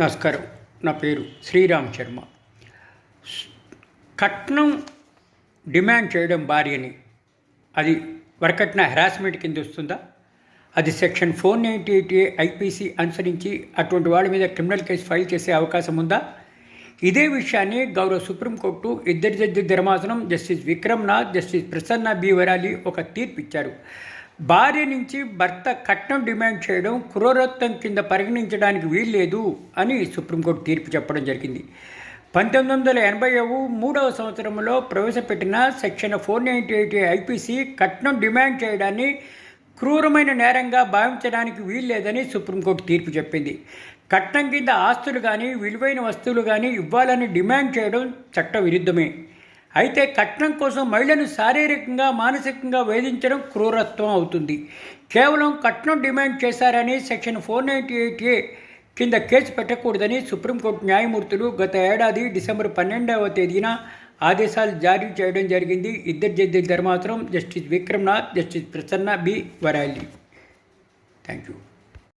నమస్కారం. నా పేరు శ్రీరామ్ శర్మ. కట్నం డిమాండ్ చేయడం భార్యని. అది వరకట్న హెరాస్మెంట్ కింద వస్తుందా? అది section four ninety eight A IPC అనుసరించి అటువంటి వాళ్ళ మీద క్రిమినల్ కేసు ఫైల్ చేసే అవకాశం ఉందా? ఇదే విషయాన్ని గౌరవ సుప్రీంకోర్టు ఇద్దరి జడ్జి ధర్మాసనం justice Vikramnath justice Prasanna B Varale ఒక తీర్పు ఇచ్చారు. భార్య నుంచి భర్త కట్నం డిమాండ్ చేయడం క్రూరత్వం కింద పరిగణించడానికి వీల్లేదు అని సుప్రీంకోర్టు తీర్పు చెప్పడం జరిగింది. పంతొమ్మిది వందల ఎనభై మూడవ సంవత్సరంలో ప్రవేశపెట్టిన section four ninety eight IPC కట్నం డిమాండ్ చేయడాన్ని క్రూరమైన నేరంగా భావించడానికి వీల్లేదని సుప్రీంకోర్టు తీర్పు చెప్పింది. కట్నం కింద ఆస్తులు కానీ విలువైన వస్తువులు కానీ ఇవ్వాలని డిమాండ్ చేయడం చట్ట విరుద్ధమే అయితే కట్నం కోసం మహిళను శారీరకంగా మానసికంగా వేధించడం క్రూరత్వం అవుతుంది. కేవలం కట్నం డిమాండ్ చేశారని section four ninety eight A కింద కేసు పెట్టకూడదని సుప్రీంకోర్టు న్యాయమూర్తులు గత ఏడాది డిసెంబర్ పన్నెండవ తేదీన ఆదేశాలు జారీ చేయడం జరిగింది. ఇద్దరు జడ్జి ధర్మాసనం justice Vikramnath justice Prasanna B Varale thank you